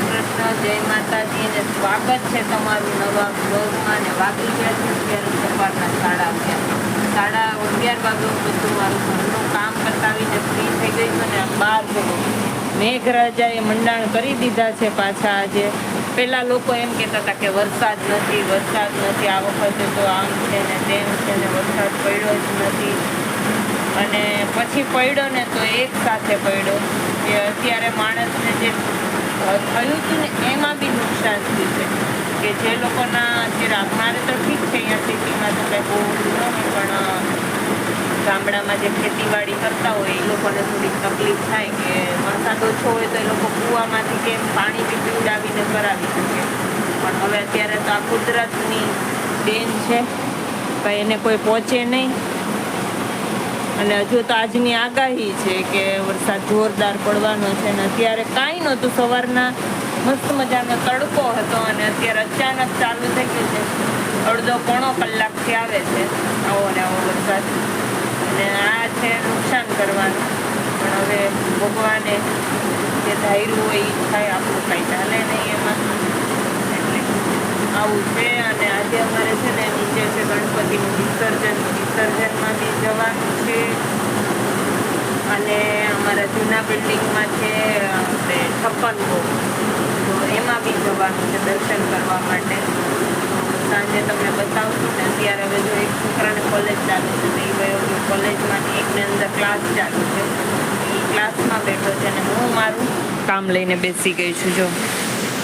શ્રી કૃષ્ણ, જય માતાજી અને સ્વાગત છે તમારું નવા બ્લોગમાં અને વાગી ગયા છે અત્યારે સવારના સાડા અગિયાર. સાડા અગિયાર વાગે બધું મારું ઘરનું કામ પતાવીને ફ્રી થઈ ગઈ છું અને બહાર મેઘરાજાએ મંડાણ કરી દીધા છે પાછા આજે. પહેલાં લોકો એમ કહેતા હતા કે વરસાદ નથી વરસાદ નથી, આ વખતે તો આમ છે ને તેમ છે ને વરસાદ પડ્યો જ નથી. અને પછી પડ્યો ને તો એક સાથે પડ્યો. કે અત્યારે માણસને જે થયું હતું ને એમાં બી નુકસાન થયું છે. કે જે લોકોના અત્યારે અમારે તો ઠીક છે અહીંયા સિટીમાં તો કંઈ બહુ ન હોય પણ ગામડામાં જે ખેતીવાડી કરતા હોય, એ લોકોને થોડીક તકલીફ થાય કે વરસાદ ઓછો હોય તો એ લોકો કૂવામાંથી કેમ પાણી બી પીવડાવીને કરાવી શકે. પણ હવે અત્યારે તો આ કુદરતની દેન છે, કંઈ એને કોઈ પહોંચે નહીં. અને હજુ તો આજની આગાહી છે કે વરસાદ જોરદાર પડવાનો છે અને અત્યારે કાંઈ નહોતું. સવારના મસ્ત મજાનો તડકો હતો અને અત્યારે અચાનક ચાલુ થઈ ગયું છે. અડધો પોણો કલાકથી આવે છે આવો ને આવો વરસાદ. અને આ છે નુકસાન કરવાનું. પણ હવે ભગવાને જે ધાર્યું હોય એ થાય, આપણું કાંઈ ચાલે નહીં એમાં. આવું છે અને આજે અમારે છે ને નીચે છે ગણપતિનું વિસર્જન વિસર્જનમાં બી જવાનું છે. અને અમારા જૂના બિલ્ડિંગમાં છે, આપણે છપ્પન તો એમાં બી જવાનું છે દર્શન કરવા માટે. સાંજે તમને બતાવશું ને અત્યારે હવે જો એક છોકરાને કોલેજ ચાલુ છે તો એ ગયો કે કોલેજમાંથી એકને અંદર ક્લાસ ચાલુ છે. એ ક્લાસમાં બેઠો છે અને હું મારું કામ લઈને બેસી ગઈ છું જો.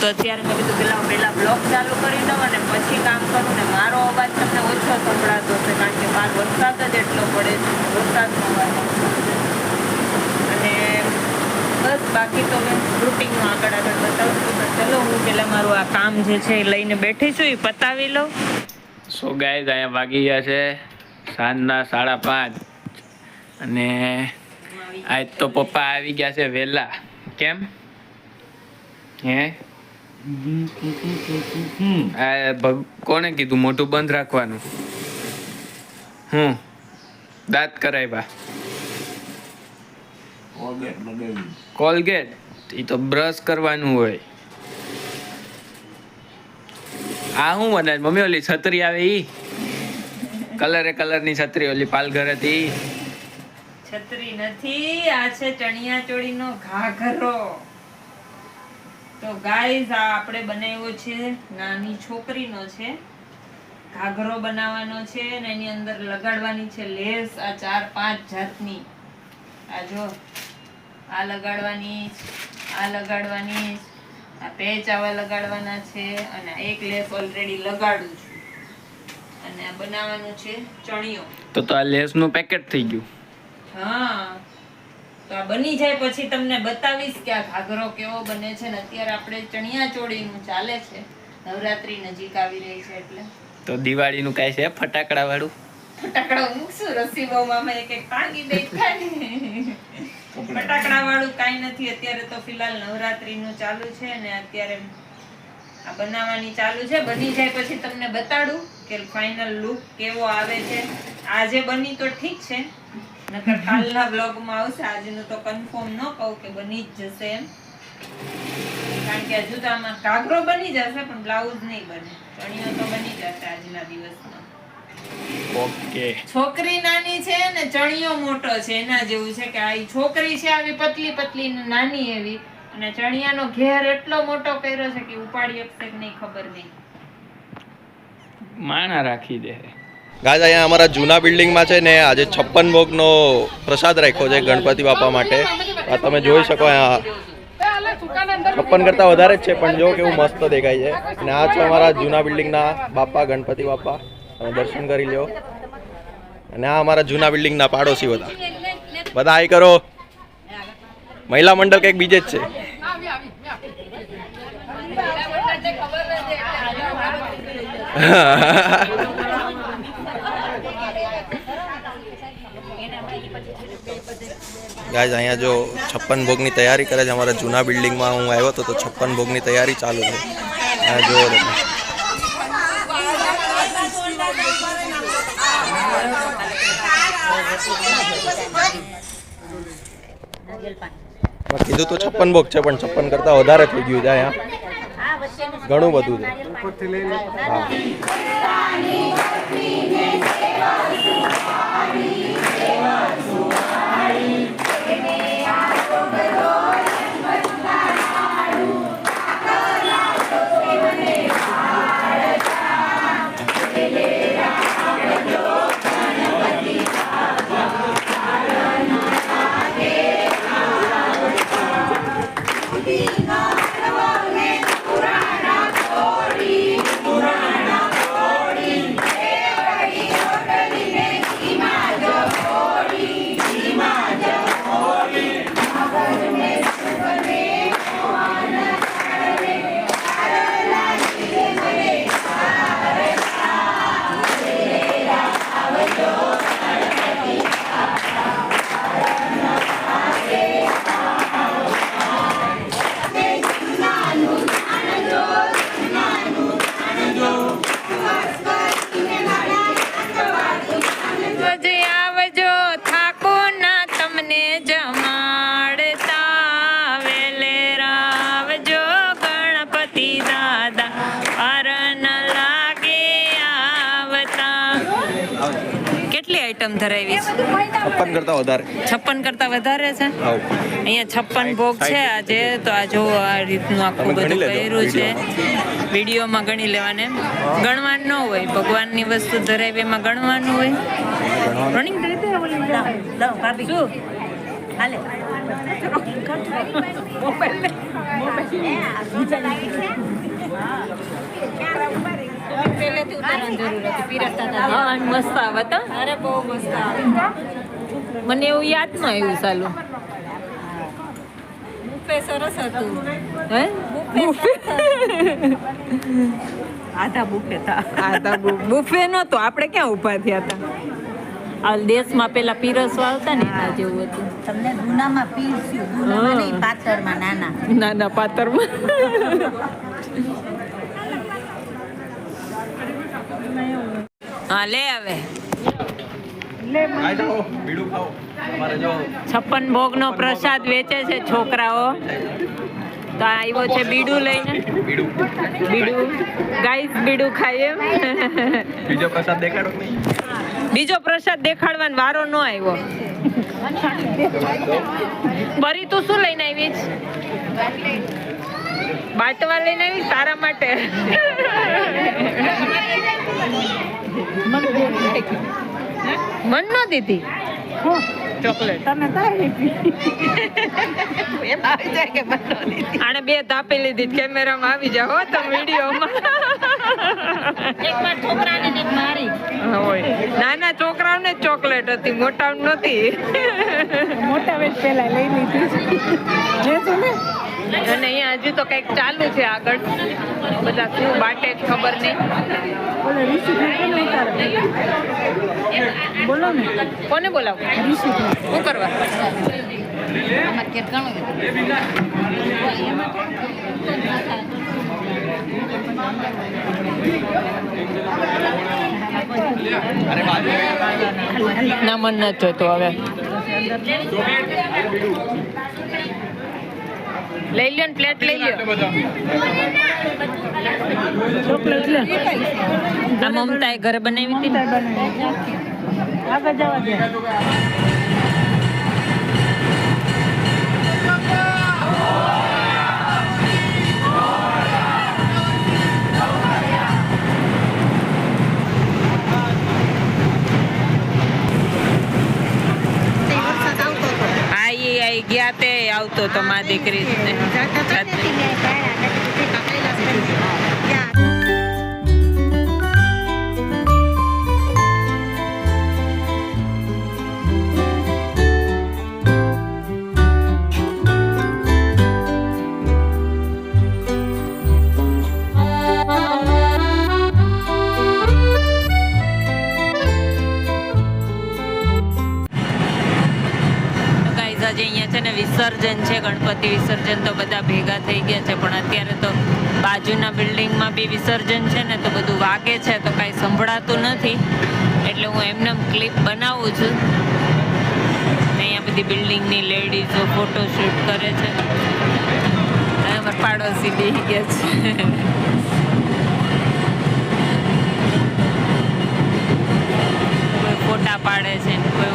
તો અત્યારે મેં કીધું પેલા પહેલાં બ્લોગ ચાલુ કરી દઉં અને પછી કામ કરું ને મારો અવાજ તમને ઓછો સંભળાતો છે કારણ કે બહાર વરસાદ જ એટલો પડે છે વરસાદનો અવાજ અને બસ બાકી તો મેં રૂટિનમાં આગળ આગળ બતાવું છું. ચલો હું પેલા મારું આ કામ જે છે એ લઈને બેઠી છું, એ પતાવી લઉં. સો ગાઈઝ અહીંયા વાગી ગયા છે સાંજના સાડા પાંચ. અને આજ તો પપ્પા આવી ગયા છે વહેલા કેમ? હે? આ ભગ કોણે કીધું? મોટું બંધ રાખવાનું. હમ. દાંત કરાવ્યા. કોલગેટ? એ તો બ્રશ કરવાનું હોય. આ હું બનાવે મમ્મી ઓલી છત્રી આવે ઈ? કલરે કલરની છત્રી ઓલી પાલઘર હતી છત્રી નથી આ છે ચણિયા ચોળીનો ઘાઘરો. તો ગાઈઝ આ આપણે બનાવ્યો છે નાની છોકરીનો છે ઘાઘરો બનાવવાનો છે અને એની અંદર લગાડવાની છે લેસ આ ચાર પાંચ જાતની. આ જો આ લગાડવાની આ લગાડવાની આ પેચ આવા લગાડવાના છે અને એક લેસ ઓલરેડી લગાડું છું. અને આ બનાવવાનું છે ચણિયો. તો તો આ લેસનું પેકેટ થઈ ગયું. હા. તો આ બની જાય પછી તમને બતાવીશ કે આ ઘાઘરો કેવો બને છે ને અત્યારે આપણે ચણિયા ચોળીનું ચાલે છે. નવરાત્રી નજીક આવી રહી છે એટલે. તો દિવાળીનું કાંઈ છે ફટાકડા વાળું ફટાકડા મૂકશું રસી બહુમાં એક એક ટાંગી દઈ ફટાકડા. વાળું કાંઈ નથી. અત્યારે તો ફિલહાલ નવરાત્રીનું ચાલુ છે ને અત્યારે આ બનાવવાની ચાલુ છે. બની જાય પછી તમને બતાડું કે ફાઇનલ લુક કેવો આવે છે. આજે બની તો ઠીક છે. નકર કાલના બ્લોગમાં આવશે. આજનું તો કન્ફર્મ ન કહું કે બની જ જશે એમ. કારણ કે હજુ તો આમાં ઘાઘરો બની જશે પણ બ્લાઉઝ નહીં બને. ચણિયો તો બની જશે આજના દિવસમાં. ઓકે. છોકરી નાની છે ને ચણિયો મોટો છે એના જેવું છે કે આ છોકરી છે આવી પતલી પતલી નાની એવી. અને ચણિયાનો ઘેર એટલો મોટો કર્યો છે કે ઉપાડી શકશે કે નહીં ખબર નહીં. માણા રાખી દે. ગાજ અહીંયા અમારા જૂના બિલ્ડિંગમાં છે ને આજે છપ્પન ભોગનો પ્રસાદ રાખ્યો છે ગણપતિ બાપા માટે. આ તમે જોઈ શકો અહીંયા. છપ્પન કરતાં વધારે જ છે, પણ જો કેવું મસ્ત દેખાય છે. અને આ છે અમારા જૂના બિલ્ડિંગના બાપા, ગણપતિ બાપા. તમે દર્શન કરી લો અને આ અમારા જૂના બિલ્ડિંગના પાડોશી બધા. બધા આઈ કરો. મહિલા મંડળ કંઈક બીજે જ છે. ગાઈઝ અહીંયા જો છપ્પન ભોગની તૈયારી કરે છે. અમારા જૂના બિલ્ડિંગમાં હું આવ્યો હતો તો છપ્પન ભોગની તૈયારી ચાલુ છે. કીધું તો છપ્પન ભોગ છે, પણ છપ્પન કરતાં વધારે થઈ ગયું છે અહીંયા. ઘણું બધું છે. હા. Happy birthday. ધરાવી છપ્પન કરતાં વધારે. છપ્પન કરતા વધારે છે? અહીંયા છપ્પન ભોગ છે આજે તો આ જો આ રીતનું આખું બધું કર્યું છે. વિડીયોમાં. ગણી લેવાને. ગણવાનું ન હોય ભગવાનની વસ્તુ ધરાવી એમાં ગણવાનું હોય. રનિંગ કરી દે ઓલી શું હા અને મસ્ત આવે અરે બહુ મસ્ત આવે. મને એવું યાદ ન આવ્યું સાલું. સરસ હતું. હે? આધા બુફે હતા આધા બુફે નહોતો. આપણે ક્યાં ઊભા થયા હતા? દેશમાં પેલા પીરસવા આવતા ને એના જેવું હતું. તમને ગુનામાં પીરસ્યું. ગુનામાં નહીં પાતળમાં નાના. નાના પાતરમાં. હા લે હવે. છપ્પન ભોગ ભોગનો પ્રસાદ વેચે છે છોકરાઓ. તો આવ્યો છે બીડું લઈને. બીડું. ગાઈસ બીડું ખાઈએ. બીજો પ્રસાદ દેખાડો બીજો પ્રસાદ દેખાડવાનો વારો ન આવ્યો બરી તું શું લઈને આવી? બાટવા લઈને આવી તારા માટે? મન નો દીધી. ચોકલેટ. આને બે તાપી લીધી કેમેરામાં આવી જાવ હો તમે વિડીયોમાં. નાના છોકરાઓને જ ચોકલેટ હતી મોટા નહોતી. મોટા વેચ પેલા લઈ લીધી. અને અહીંયા હજુ તો કંઈક ચાલુ છે આગળ. બધા શું બાટે જ ખબર નહીં. બોલો બોલો ને. કોને બોલાવ? શું કરવા? ના મન નથી થતો હવે. લઈ લ્યો ને પ્લેટ લઈ લ્યો. ચોકલેટ લે આ મમતાએ ઘરે બનાવી હતી તે તો મા દીકરી ગણપતિ વિસર્જન તો બધા ભેગા થઈ ગયા છે, પણ અત્યારે તો બાજુના બિલ્ડિંગમાં બી વિસર્જન છે ને તો બધું વાગે છે, તો કાંઈ સંભળાતું નથી. એટલે હું એમને ક્લિપ બનાવું છું. અહીંયા બધી બિલ્ડિંગની લેડીઝો ફોટોશૂટ કરે છે. અમારા પાડોશી બી ગયા છે. ફોટા પાડે છે કોઈ